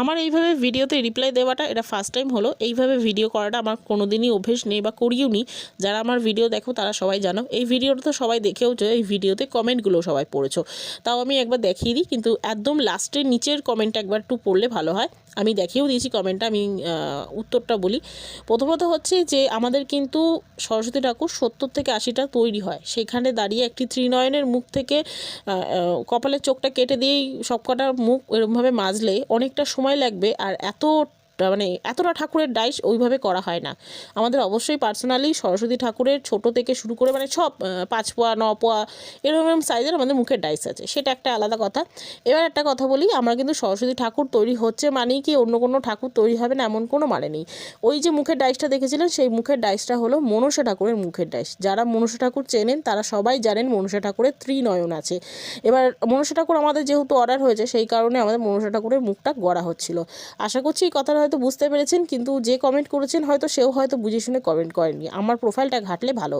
আমার এইভাবে ভিডিওতে রিপ্লাই দেওয়াটা এটা ফার্স্ট টাইম হলো। এইভাবে ভিডিও করাটা আমার কোনো দিনই অভ্যেস নেই বা করিও নি। যারা আমার ভিডিও দেখো, তারা সবাই জানো। এই ভিডিওটা তো সবাই দেখেও যে, এই ভিডিওতে কমেন্টগুলো সবাই পড়েছো। তাও আমি একবার দেখিয়ে দিই, কিন্তু একদম লাস্টের নিচের কমেন্টটা একবার একটু পড়লে ভালো হয়। আমি দেখিয়েও দিয়েছি কমেন্টটা আমি উত্তরটা বলি। প্রথমত হচ্ছে যে, আমাদের কিন্তু সরস্বতী ঠাকুর সত্তর থেকে আশিটা তৈরি হয়। সেখানে দাঁড়িয়ে একটি ত্রিনয়নের মুখ থেকে কপালের চোখটা কেটে দিয়েই সবকটা মুখ এরকমভাবে মাজলে, অনেকটা সময় লাগবে আর এত মানে এতটা ঠাকুরের ডাইস ওইভাবে করা হয় না। আমাদের অবশ্যই পার্সোনালি সরস্বতী ঠাকুরের ছোট থেকে শুরু করে মানে সব পাঁচ পোয়া, ন পোয়া এরকম সাইজের আমাদের মুখের ডাইস আছে। সেটা একটা আলাদা কথা। এবার একটা কথা বলি, আমরা কিন্তু সরস্বতী ঠাকুর তৈরি হচ্ছে মানেই কি অন্য কোনো ঠাকুর তৈরি হবে না এমন কোনো মানে নেই। ওই যে মুখের ডাইসটা দেখেছিলেন, সেই মুখের ডাইসটা হলো মনসা ঠাকুরের মুখের ডাইস যারা মনসা ঠাকুর চেনেন, তারা সবাই জানেন মনসা ঠাকুরের ত্রিনয়ন আছে। এবার মনসা ঠাকুর আমাদের যেহেতু অর্ডার হয়েছে, সেই কারণে আমাদের মনসা ঠাকুরের মুখটা গড়া হচ্ছিল। আশা করছি এই কথাটা হয়তো বুঝতে পেরেছেন, কিন্তু যে কমেন্ট করেছেন হয়তো সেও হয়তো বুঝে শুনে কমেন্ট করেননি। আমার প্রোফাইলটা ঘাটলে ভালো